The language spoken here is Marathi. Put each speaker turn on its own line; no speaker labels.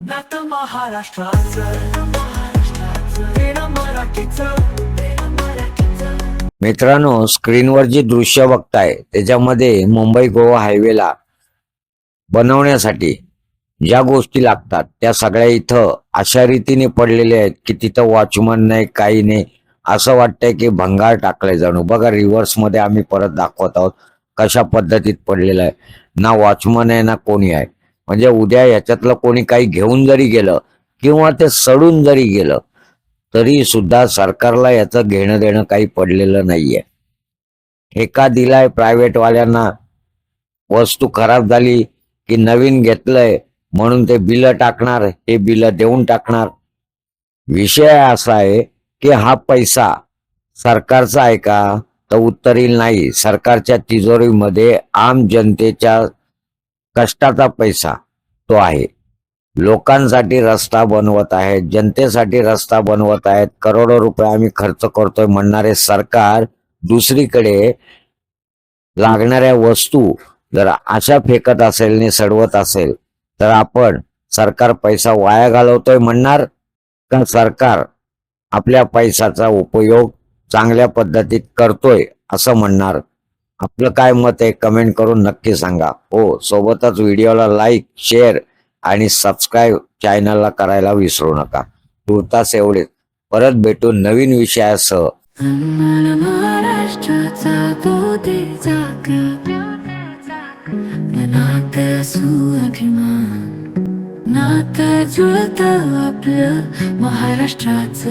नातं महाराष्ट्राचं.
मित्रांनो स्क्रीनवर जी दृश्य बघताय त्याच्यामध्ये मुंबई गोवा हायवेला बनवण्यासाठी ज्या गोष्टी लागतात त्या सगळ्या इथं अशा रीतीने पडलेल्या आहेत की तिथं वॉचमन नाही काही नाही. असं वाटतंय की भंगार टाकलाय जाणू. बघा रिव्हर्समध्ये आम्ही परत दाखवत आहोत कशा पद्धतीत पडलेलं आहे. ना वॉचमन आहे ना कोणी आहे. म्हणजे उद्या याच्यातलं कोणी काही घेऊन जरी गेलं किंवा ते सडून जरी गेलं तरी सुद्धा सरकारला याचं घेणं देणं काही पडलेलं नाहीये. ठेका दिलाय प्रायव्हेटवाल्यांना वस्तू खराब झाली की नवीन घेतलंय म्हणून ते बिल टाकणार हे बिल देऊन टाकणार. विषय असा आहे की हा पैसा सरकारचा आहे का? तर उत्तर येईल नाही. सरकारच्या तिजोरीमध्ये आम जनतेच्या कष्टाचा पैसा तो आहे. लोकांसाठी रस्ता बनवत आहेत जनतेसाठी रस्ता बनवत आहेत. करोडो रुपये आम्ही खर्च करतोय म्हणणारे सरकार दुसरीकडे लागणाऱ्या वस्तू जर अशा फेकत असेल ने सडवत असेल तर आपण सरकार पैसा वाया घालवतोय म्हणणार? का सरकार आपल्या पैशाचा उपयोग चांगल्या पद्धतीत करतोय असं म्हणणार? आपलं काय मत आहे कमेंट करून नक्की सांगा. हो सोबतच व्हिडिओला लाईक शेअर आणि सबस्क्राईब चॅनलला करायला विसरू नका. तुर्तास एवढेच. परत भेटू नवीन विषयासह.
महाराष्ट्राचा नात जुळत आपलं महाराष्ट्राचं.